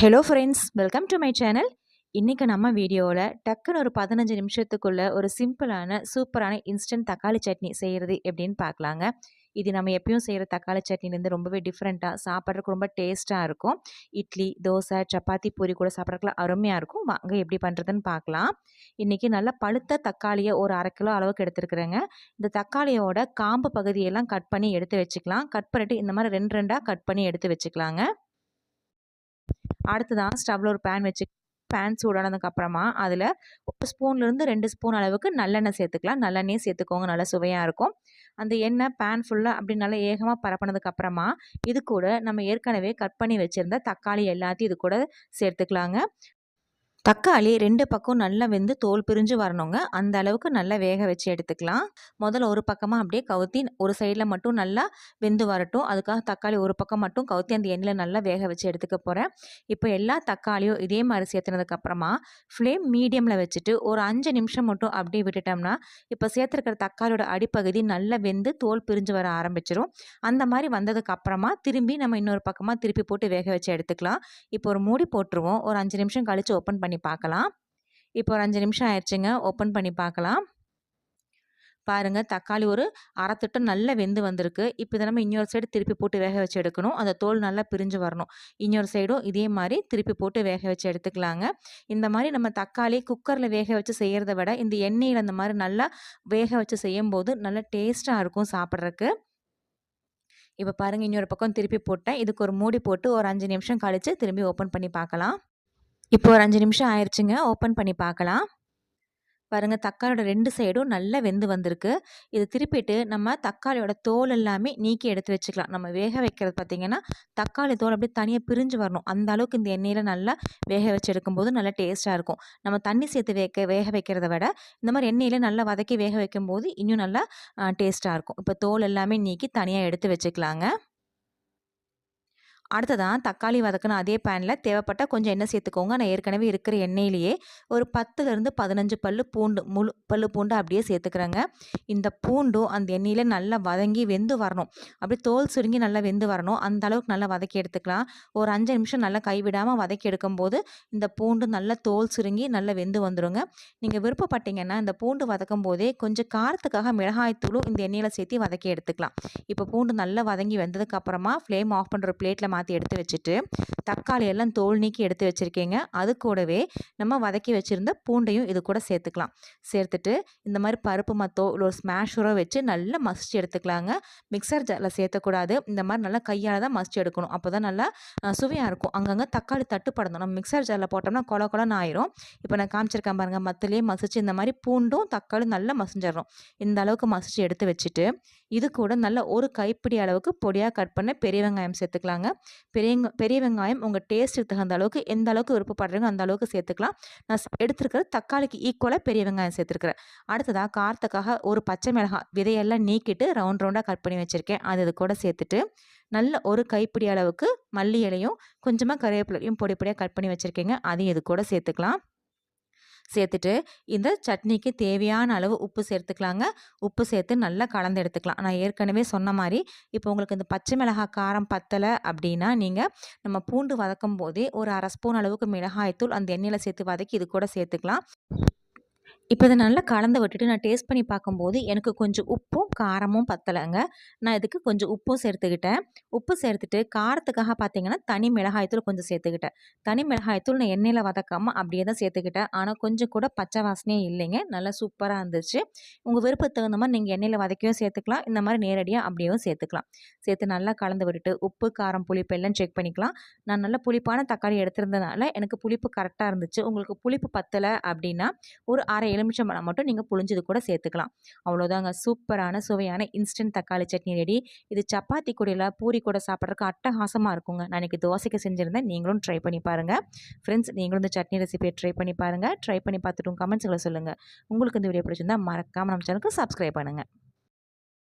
Hello friends welcome to my channel இன்றைக்கி நம்ம வீடியோவில் டக்குன்னு ஒரு பதினஞ்சு நிமிஷத்துக்குள்ளே ஒரு சிம்பிளான சூப்பரான இன்ஸ்டன்ட் தக்காளி சட்னி செய்கிறது எப்படின்னு பார்க்கலாங்க. இது நம்ம எப்பயும் செய்கிற தக்காளி சட்னிலேருந்து ரொம்பவே டிஃப்ரெண்ட்டாக சாப்பிட்றதுக்கு ரொம்ப டேஸ்ட்டாக இருக்கும். இட்லி தோசை சப்பாத்தி பூரி கூட சாப்பிட்றதுக்குலாம் அருமையாக இருக்கும். வாங்க எப்படி பண்ணுறதுன்னு பார்க்கலாம். இன்றைக்கி நல்லா பழுத்த தக்காளியை ஒரு அரை கிலோ அளவுக்கு எடுத்துருக்குறேங்க. இந்த தக்காளியோட காம்பு பகுதியெல்லாம் கட் பண்ணி எடுத்து வச்சுக்கலாம். கட் பண்ணிவிட்டு இந்த மாதிரி ரெண்டு ரெண்டாக கட் பண்ணி எடுத்து வச்சுக்கலாங்க. அடுத்ததான் ஸ்டவ்வில் ஒரு பேன் வச்சு பேன் சூடானதுக்கப்புறமா அதில் ஒரு ஸ்பூன்லேருந்து ரெண்டு ஸ்பூன் அளவுக்கு நல்லெண்ணெய் சேர்த்துக்கலாம். நல்லெண்ணெய் சேர்த்துக்கோங்க நல்லா சுவையாக இருக்கும். அந்த எண்ணெய் பேன் ஃபுல்லாக அப்படி நல்லா ஏகமாக பரப்பினதுக்கப்புறமா இது கூட நம்ம ஏற்கனவே கட் பண்ணி வச்சுருந்த தக்காளி எல்லாத்தையும் இது கூட சேர்த்துக்கலாங்க. தக்காளி ரெண்டு பக்கம் நல்லா வெந்து தோல் பிரிஞ்சு வரணுங்க. அந்த அளவுக்கு நல்லா வேக வச்சு எடுத்துக்கலாம். முதல்ல ஒரு பக்கமாக அப்படியே கவுத்தி ஒரு சைடில் மட்டும் நல்லா வெந்து வரட்டும். அதுக்காக தக்காளி ஒரு பக்கம் மட்டும் கவுத்தி அந்த எண்ணெயில் நல்லா வேக வச்சு எடுத்துக்க போகிறேன் இப்போ எல்லா தக்காளியும் இதே மாதிரி சேர்த்துனதுக்கப்புறமா ஃப்ளேம் மீடியமில் வச்சுட்டு ஒரு அஞ்சு நிமிஷம் மட்டும் அப்படியே விட்டுட்டோம்னா இப்போ சேர்த்துருக்கிற தக்காளியோட அடிப்பகுதி நல்லா வெந்து தோல் பிரிஞ்சு வர ஆரம்பிச்சிடும் அந்த மாதிரி வந்ததுக்கப்புறமா திரும்பி நம்ம இன்னொரு பக்கமாக திருப்பி போட்டு வேக வச்சு எடுத்துக்கலாம். இப்போ ஒரு மூடி போட்டுருவோம். ஒரு அஞ்சு நிமிஷம் கழித்து ஓப்பன் பண்ணி பண்ணி பார்க்கலாம் இப்போ ஒரு அஞ்சு நிமிஷம் ஆயிடுச்சுங்க. ஓப்பன் பண்ணி பார்க்கலாம் பாருங்கள் தக்காளி ஒரு அரைத்திட்டம் நல்லா வெந்து வந்திருக்கு. இப்போ இதை நம்ம இன்னொரு சைடு திருப்பி போட்டு வேக வச்சு எடுக்கணும். அந்த தோல் நல்லா பிரிஞ்சு வரணும். இன்னொரு சைடும் இதே மாதிரி திருப்பி போட்டு வேக வச்சு எடுத்துக்கலாங்க. இந்த மாதிரி நம்ம தக்காளி குக்கரில் வேக வச்சு செய்கிறத விட இந்த எண்ணெயில் அந்த மாதிரி நல்லா வேக வச்சு செய்யும்போது நல்லா டேஸ்ட்டாக இருக்கும் சாப்பிட்றதுக்கு. இப்போ பாருங்கள் இன்னொரு பக்கம் திருப்பி போட்டேன். இதுக்கு ஒரு மூடி போட்டு ஒரு அஞ்சு நிமிஷம் கழித்து திரும்பி ஓப்பன் பண்ணி பார்க்கலாம் இப்போ ஒரு அஞ்சு நிமிஷம் ஆயிடுச்சுங்க ஓப்பன் பண்ணி பார்க்கலாம். பாருங்கள் தக்காளியோட ரெண்டு சைடும் நல்லா வெந்து வந்திருக்கு. இது திருப்பிட்டு நம்ம தக்காளியோட தோல் எல்லாமே நீக்கி எடுத்து வச்சுக்கலாம். நம்ம வேக வைக்கிறது பார்த்திங்கன்னா தக்காளி தோல் அப்படியே தனியாக பிரிஞ்சு வரணும். அந்த அளவுக்கு இந்த எண்ணெயில் நல்லா வேக வச்சு எடுக்கும்போது நல்லா டேஸ்ட்டாக இருக்கும். நம்ம தண்ணி சேர்த்து வேக வேக வைக்கிறத விட இந்த மாதிரி எண்ணெயில் நல்லா வதக்கி வேக வைக்கும்போது இன்னும் நல்லா டேஸ்ட்டாக இருக்கும். இப்போ தோல் எல்லாமே நீக்கி தனியாக எடுத்து வச்சுக்கலாங்க. அடுத்ததான் தக்காளி வதக்கின அதே பேனில் தேவைப்பட்ட கொஞ்சம் எண்ணெய் சேர்த்துக்கோங்க. நான் ஏற்கனவே இருக்கிற எண்ணெயிலேயே ஒரு பத்துலேருந்து பதினஞ்சு பல் பூண்டு முழு பல் பூண்டு அப்படியே சேர்த்துக்கிறேங்க. இந்த பூண்டும் அந்த எண்ணெயில் நல்லா வதங்கி வெந்து வரணும். அப்படியே தோல் சுருங்கி நல்லா வெந்து வரணும். அந்த அளவுக்கு நல்லா வதக்கி எடுத்துக்கலாம். ஒரு அஞ்சு நிமிஷம் நல்லா கைவிடாமல் வதக்கி எடுக்கும்போது இந்த பூண்டு நல்லா தோல் சுருங்கி நல்லா வெந்து வந்துடுங்க நீங்கள் விருப்பப்பட்டீங்கன்னா இந்த பூண்டு வதக்கும் போதே கொஞ்சம் காரத்துக்காக மிளகாய்த்தூளும் இந்த எண்ணெயில் சேர்த்து வதக்கி எடுத்துக்கலாம். இப்போ பூண்டு நல்லா வதங்கி வெந்ததுக்கப்புறமா ஃப்ளேம் ஆஃப் பண்ணுற பிளேட்டில் மாற்றி எடுத்து வச்சுட்டு தக்காளி எல்லாம் தோல் நீக்கி எடுத்து வச்சுருக்கீங்க. அது கூடவே நம்ம வதக்கி வச்சுருந்த பூண்டையும் இது கூட சேர்த்துக்கலாம். சேர்த்துட்டு இந்த மாதிரி பருப்பு மத்தோ இல்லை ஒரு ஸ்மாஷரோ வச்சு நல்லா மசிச்சு எடுத்துக்கலாங்க. மிக்சர் ஜாரில் சேர்த்தக்கூடாது. இந்த மாதிரி நல்லா கையால் தான் மசிச்சு எடுக்கணும். அப்போ தான் நல்லா சுவையாக இருக்கும். அங்கங்கே தக்காளி தட்டுப்படணும் நம்ம மிக்சர் ஜாரில் போட்டோம்னா கொல கொலன்னு ஆயிரும். இப்போ நான் காமிச்சிருக்கேன் பாருங்கள் மத்திலே மசிச்சு இந்த மாதிரி பூண்டும் தக்காளி நல்லா மசிஞ்சிடறோம் இந்த அளவுக்கு மசிச்சு எடுத்து வச்சுட்டு இது கூட நல்ல ஒரு கைப்பிடி அளவுக்கு பொடியாக கட் பண்ண பெரிய வெங்காயம் சேர்த்துக்கலாங்க. பெரிய பெரிய வெங்காயம் உங்கள் டேஸ்ட்டுக்கு தகுந்த அளவுக்கு எந்த அளவுக்கு விருப்பப்படுறீங்க அந்த அளவுக்கு சேர்த்துக்கலாம். நான் எடுத்துருக்கிறது தக்காளிக்கு ஈக்குவலாக பெரிய வெங்காயம் சேர்த்துருக்குறேன். அடுத்ததாக காரத்துக்காக ஒரு பச்சை மிளகாய் விதையெல்லாம் நீக்கிட்டு ரவுண்ட் ரவுண்டாக கட் பண்ணி வச்சுருக்கேன். அது இது கூட சேர்த்துட்டு நல்ல ஒரு கைப்பிடி அளவுக்கு மல்லி இலையும் கொஞ்சமாக கருவேப்பிலையும் பொடி பொடியாக கட் பண்ணி வச்சுருக்கேங்க. அதையும் இது கூட சேர்த்துக்கலாம். சேர்த்துட்டு இந்த சட்னிக்கு தேவையான அளவு உப்பு சேர்த்துக்கலாங்க. உப்பு சேர்த்து நல்லா கலந்து எடுத்துக்கலாம். நான் ஏற்கனவே சொன்ன மாதிரி இப்போ உங்களுக்கு இந்த பச்சை மிளகாய் காரம் பத்தலை அப்படின்னா நீங்கள் நம்ம பூண்டு வதக்கும் போதே ஒரு அரை ஸ்பூன் அளவுக்கு மிளகாய்த்தூள் அந்த எண்ணெயில் சேர்த்து வதக்கி இது கூட சேர்த்துக்கலாம். இப்போ இதை நல்லா கலந்து விட்டுட்டு நான் டேஸ்ட் பண்ணி பார்க்கும்போது எனக்கு கொஞ்சம் உப்பும் காரமும் பத்தலைங்க. நான் இதுக்கு கொஞ்சம் உப்பும் சேர்த்துக்கிட்டேன். உப்பு சேர்த்துட்டு காரத்துக்காக பார்த்தீங்கன்னா தனி மிளகாய்த்தூள் கொஞ்சம் சேர்த்துக்கிட்டேன். தனி மிளகாய்த்தூள் நான் எண்ணெயில் வதக்காமல் அப்படியே தான் சேர்த்துக்கிட்டேன். ஆனால் கொஞ்சம் கூட பச்சை வாசனையே இல்லைங்க. நல்லா சூப்பராக இருந்துச்சு. உங்கள் விருப்பத்துக்கு தகுந்த மாதிரி நீங்கள் எண்ணெயில் வதக்கியும் சேர்த்துக்கலாம். இந்த மாதிரி நேரடியாக அப்படியும் சேர்த்துக்கலாம். சேர்த்து நல்லா கலந்து விட்டுட்டு உப்பு காரம் புளிப்பு எல்லாம் செக் பண்ணிக்கலாம். நான் நல்ல புளிப்பான தக்காளி எடுத்திருந்ததுனால எனக்கு புளிப்பு கரெக்டாக இருந்துச்சு. உங்களுக்கு புளிப்பு பத்தலை அப்படின்னா ஒரு அரை எலுமிச்சம்பழம் மட்டும் நீங்கள் புளிஞ்சது கூட சேர்த்துக்கலாம். அவ்வளோதாங்க சூப்பரான சுவையான இன்ஸ்டன்ட் தக்காளி சட்னி ரெடி இது சப்பாத்தி கூடையில் பூரி கூட சாப்பிட்றதுக்கு அட்டகாசமாக இருக்குங்க. நான் இன்றைக்கி தோசைக்கு செஞ்சுருந்தேன். நீங்களும் ட்ரை பண்ணி பாருங்கள் ஃப்ரெண்ட்ஸ் நீங்களும் இந்த சட்னி ரெசிபியை ட்ரை பண்ணி பாருங்கள் ட்ரை பண்ணி பார்த்துட்டும் கமெண்ட்ஸுகளை சொல்லுங்கள் உங்களுக்கு இந்த வீடியோ பிடிச்சிருந்தால் மறக்காமல் நம்ம சேனலுக்கு சப்ஸ்கிரைப் பண்ணுங்கள்